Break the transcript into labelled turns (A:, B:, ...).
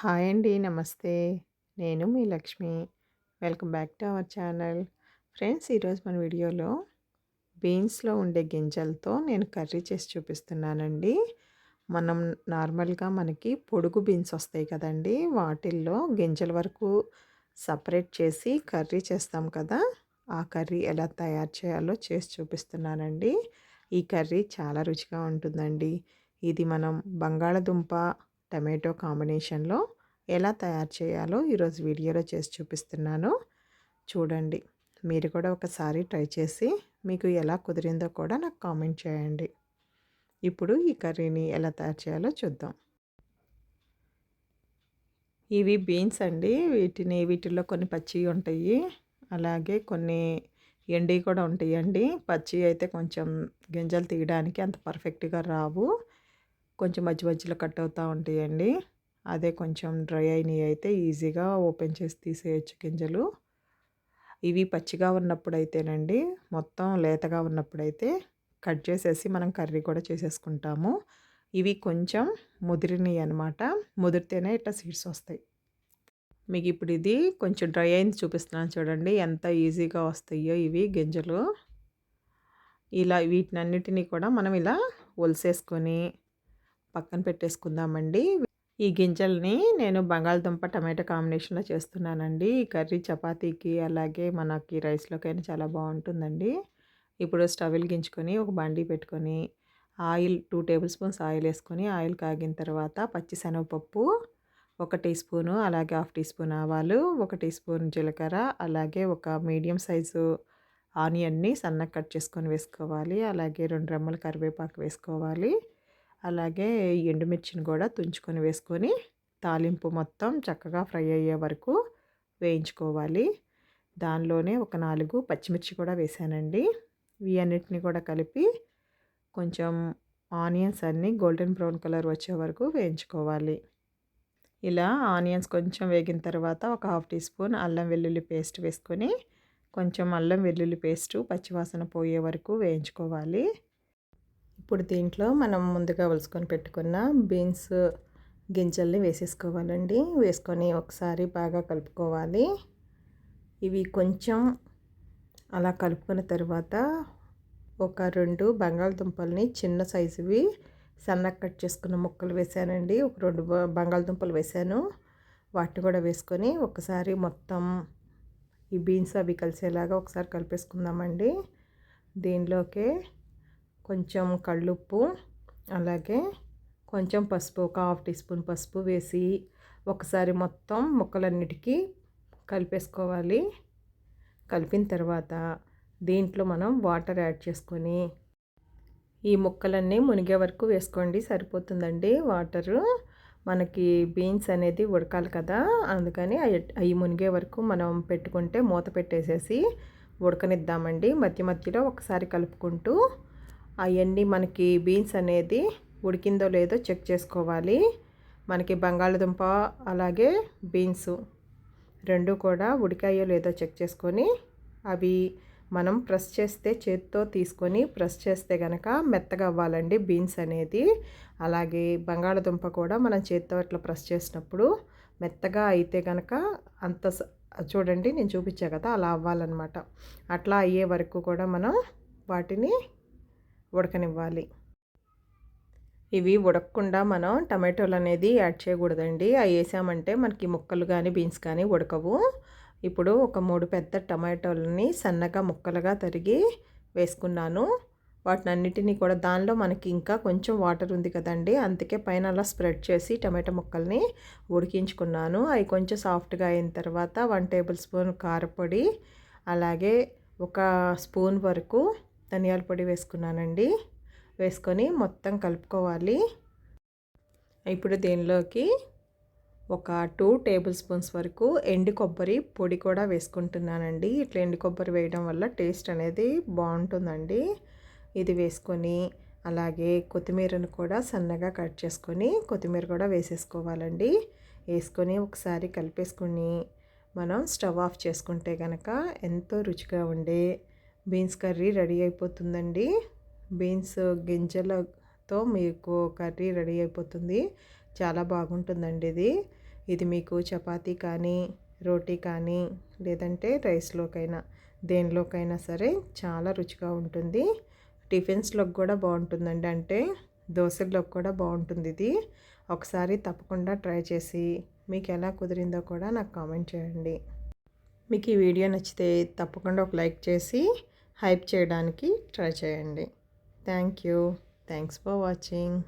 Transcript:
A: Hi అండి. నమస్తే. నేను మీ Lakshmi. Welcome back to our channel. Friends ఈరోజు మన వీడియోలో బీన్స్‌లో ఉండే గింజలతో నేను కర్రీ చేసి చూపిస్తున్నానండి. మనం నార్మల్‌గా మనకి పొడుగు బీన్స్ వస్తాయి కదండీ! వాటిల్లో గింజల వరకు సపరేట్ చేసి కర్రీ చేస్తాం కదా! ఆ కర్రీ ఎలా తయారు చేయాలో చేసి చూపిస్తున్నానండి. ఈ కర్రీ చాలా రుచిగా ఉంటుందండి. ఇది మనం బంగాళదుంప టమాటో కాంబినేషన్లో ఎలా తయారు చేయాలో ఈరోజు వీడియోలో చేసి చూపిస్తున్నాను. చూడండి మీరు కూడా ఒకసారి ట్రై చేసి మీకు ఎలా కుదిరిందో కూడా నాకు కామెంట్ చేయండి. ఇప్పుడు ఈ కర్రీని ఎలా తయారు చేయాలో చూద్దాం. ఇవి బీన్స్ అండి. వీటిని వీటిల్లో కొన్ని పచ్చివి ఉంటాయి. అలాగే కొన్ని ఎండి కూడా ఉంటాయండి. పచ్చి అయితే కొంచెం గింజలు తీయడానికి అంత పర్ఫెక్ట్గా రావు. కొంచెం మధ్య మధ్యలో కట్ అవుతూ ఉంటాయండి. అదే కొంచెం డ్రై అయినవి అయితే ఈజీగా ఓపెన్ చేసి తీసేయచ్చు గింజలు. ఇవి పచ్చిగా ఉన్నప్పుడు అయితేనండి మొత్తం లేతగా ఉన్నప్పుడైతే కట్ చేసేసి మనం కర్రీ కూడా చేసేసుకుంటాము. ఇవి కొంచెం ముదిరినవి అనమాట ముదిరితేనే ఇట్లా సీడ్స్ వస్తాయి. మీకు ఇప్పుడు ఇది కొంచెం డ్రై అయింది చూపిస్తున్నాను చూడండి ఎంత ఈజీగా వస్తాయో ఇవి గింజలు. ఇలా వీటినన్నిటినీ కూడా మనం ఇలా ఒలిసేసుకొని పక్కన పెట్టేసుకుందామండి. ఈ గింజల్ని నేను బంగాళదుంప టమాటా కాంబినేషన్లో చేస్తున్నానండి. ఈ కర్రీ చపాతీకి అలాగే మనకి రైస్లోకైనా చాలా బాగుంటుందండి. ఇప్పుడు స్టవ్ వెలిగించుకొని ఒక బండి పెట్టుకొని oil two tablespoons oil వేసుకొని ఆయిల్ కాగిన తర్వాత పచ్చిశనగపప్పు ఒక టీ స్పూను అలాగే హాఫ్ టీ స్పూన్ ఆవాలు ఒక టీ స్పూన్ జీలకర్ర అలాగే ఒక మీడియం సైజు ఆనియన్ని సన్నగా కట్ చేసుకొని వేసుకోవాలి. అలాగే రెండు రెమ్మల కరివేపాకు వేసుకోవాలి. అలాగే ఎండుమిర్చిని కూడా తుంచుకొని వేసుకొని తాలింపు మొత్తం చక్కగా ఫ్రై అయ్యే వరకు వేయించుకోవాలి. దానిలోనే ఒక నాలుగు పచ్చిమిర్చి కూడా వేసానండి. ఇవి అన్నిటిని కూడా కలిపి కొంచెం ఆనియన్స్ అన్నీ గోల్డెన్ బ్రౌన్ కలర్ వచ్చే వరకు వేయించుకోవాలి. ఇలా ఆనియన్స్ కొంచెం వేగిన తర్వాత ఒక హాఫ్ టీ స్పూన్ అల్లం వెల్లుల్లి పేస్ట్ వేసుకొని కొంచెం అల్లం వెల్లుల్లి పేస్టు పచ్చివాసన పోయే వరకు వేయించుకోవాలి. ఇప్పుడు దీంట్లో మనం ముందుగా ఒలుసుకొని పెట్టుకున్న బీన్స్ గింజల్ని వేసేసుకోవాలండి. వేసుకొని ఒకసారి బాగా కలుపుకోవాలి. ఇవి కొంచెం అలా కలుపుకున్న తర్వాత ఒక రెండు బంగాళదుంపల్ని చిన్న సైజువి సన్నగా కట్ చేసుకున్న ముక్కలు వేసానండి. ఒక రెండు బంగాళదుంపలు వేసాను. వాటిని కూడా వేసుకొని ఒకసారి మొత్తం ఈ బీన్స్ అవి కలిసేలాగా ఒకసారి కలిపేసుకుందామండి. దీనిలోకి కొంచెం కళ్ళుప్పు అలాగే కొంచెం పసుపు ఒక హాఫ్ టీ స్పూన్ పసుపు వేసి ఒకసారి మొత్తం ముక్కలన్నిటికీ కలిపేసుకోవాలి. కలిపిన తర్వాత దీంట్లో మనం వాటర్ యాడ్ చేసుకొని ఈ ముక్కలన్నీ మునిగే వరకు వేసుకోండి సరిపోతుందండి. వాటరు మనకి బీన్స్ అనేది ఉడకాలి కదా అందుకని అవి మునిగే వరకు మనం పెట్టుకుంటే మూత పెట్టేసేసి ఉడకనిద్దామండి. మధ్య మధ్యలో ఒకసారి కలుపుకుంటూ అవన్నీ మనకి బీన్స్ అనేది ఉడికిందో లేదో చెక్ చేసుకోవాలి. మనకి బంగాళదుంప అలాగే బీన్స్ రెండు కూడా ఉడికాయో లేదో చెక్ చేసుకొని అవి మనం ప్రెస్ చేస్తే చేత్తో తీసుకొని ప్రెస్ చేస్తే కనుక మెత్తగా అవ్వాలండి బీన్స్ అనేది. అలాగే బంగాళదుంప కూడా మనం చేత్తో అట్లా ప్రెస్ చేసినప్పుడు మెత్తగా అయితే కనుక అంత చూడండి నేను చూపించా కదా అలా అవ్వాలన్నమాట. అట్లా అయ్యే వరకు కూడా మనం వాటిని ఉడకనివ్వాలి. ఇవి ఉడకకుండా మనం టమాటోలు అనేది యాడ్ చేయకూడదండి. అవి వేసామంటే మనకి ముక్కలు కానీ బీన్స్ కానీ ఉడకవు. ఇప్పుడు ఒక మూడు పెద్ద టమాటోలని సన్నగా ముక్కలుగా తరిగి వేసుకున్నాను. వాటిని అన్నిటినీ కూడా దానిలో మనకి ఇంకా కొంచెం వాటర్ ఉంది కదండి. అందుకే పైన అలా స్ప్రెడ్ చేసి టమాటో ముక్కల్ని ఉడికించుకున్నాను. అవి కొంచెం సాఫ్ట్గా అయిన తర్వాత వన్ టేబుల్ స్పూన్ కారపొడి అలాగే ఒక స్పూన్ వరకు ధనియాల పొడి వేసుకున్నానండి. వేసుకొని మొత్తం కలుపుకోవాలి. ఇప్పుడు దీనిలోకి ఒక టూ టేబుల్ స్పూన్స్ వరకు ఎండు కొబ్బరి పొడి కూడా వేసుకుంటున్నానండి. ఇట్లా ఎండు కొబ్బరి వేయడం వల్ల టేస్ట్ అనేది బాగుంటుందండి. ఇది వేసుకొని అలాగే కొత్తిమీరను కూడా సన్నగా కట్ చేసుకొని కొత్తిమీర కూడా వేసేసుకోవాలండి. వేసుకొని ఒకసారి కలిపేసుకొని మనం స్టవ్ ఆఫ్ చేసుకుంటే కనుక ఎంతో రుచిగా ఉండే బీన్స్ కర్రీ రెడీ అయిపోతుందండి. బీన్స్ గింజలతో మీకు కర్రీ రెడీ అయిపోతుంది. చాలా బాగుంటుందండి ఇది. ఇది మీకు చపాతీ కానీ రోటీ కానీ లేదంటే రైస్లోకైనా దేనిలోకైనా సరే చాలా రుచిగా ఉంటుంది. టిఫిన్స్లోకి కూడా బాగుంటుందండి. అంటే దోశల్లోకి కూడా బాగుంటుంది ఇది. ఒకసారి తప్పకుండా ట్రై చేసి మీకు ఎలా కుదిరిందో కూడా నాకు కామెంట్ చేయండి. మీకు ఈ వీడియో నచ్చితే తప్పకుండా ఒక లైక్ చేసి హైప్ చేయడానికి ట్రై చేయండి. Thank you. Thanks for watching.